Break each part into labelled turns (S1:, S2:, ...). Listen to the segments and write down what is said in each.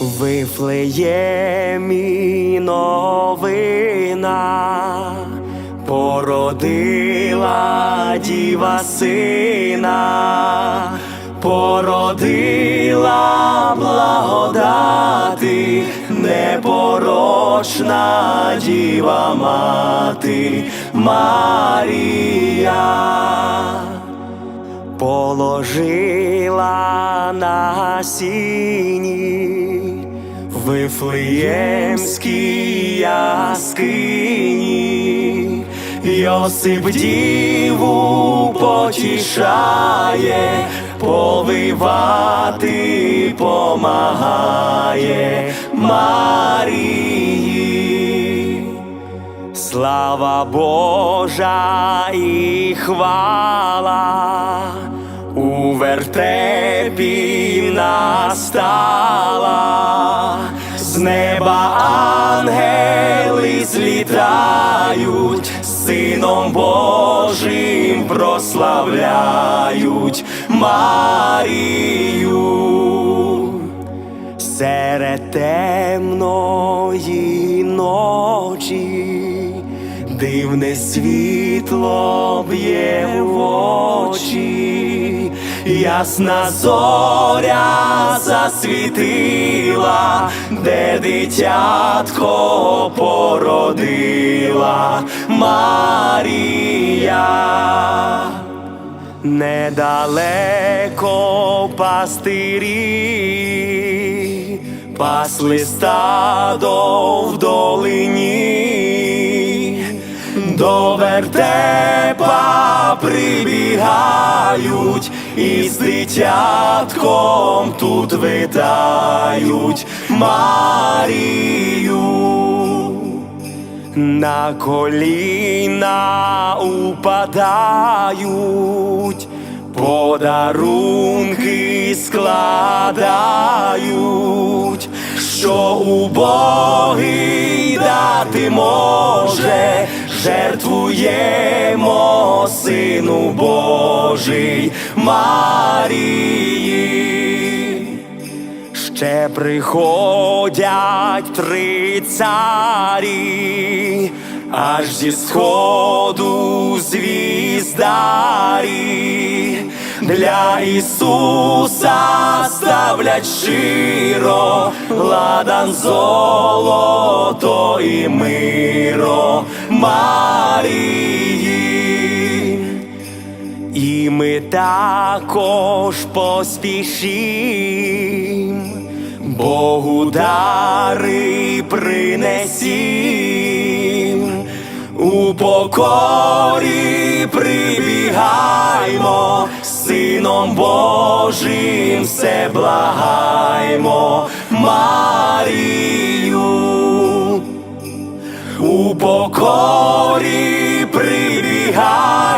S1: Вифлеємі новина породила діва сина, породила благодати, непорочна діва мати Марія. Положила на сіні Вифлеємській яскині. Йосип діву потішає, повивати помагає Марії. Слава Божа і хвала у вертепі настала, Божим прославляють Марію. Серед темної ночі, дивне світло б'є в очі, ясна зоря засвітила, де дитятко породила Марія. Недалеко пастирі пасли стадо в долині, до вертепа прибігають і з дитятком тут витають. Марію на коліна упадають, подарунки складають, що убогий дати може, жертвуємо Сину Божий Марії. Ще приходять три царі, аж зі сходу звіздарі. Для Ісуса ставлять широ, ладан золото і миро Марії. І ми також поспішим, Богу дари принесім, у покорі прибігаймо, Сином Божим все благаймо, Марію. У покорі прибігаймо,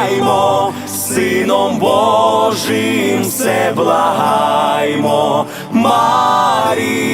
S1: Сином Божим все благаймо Марію.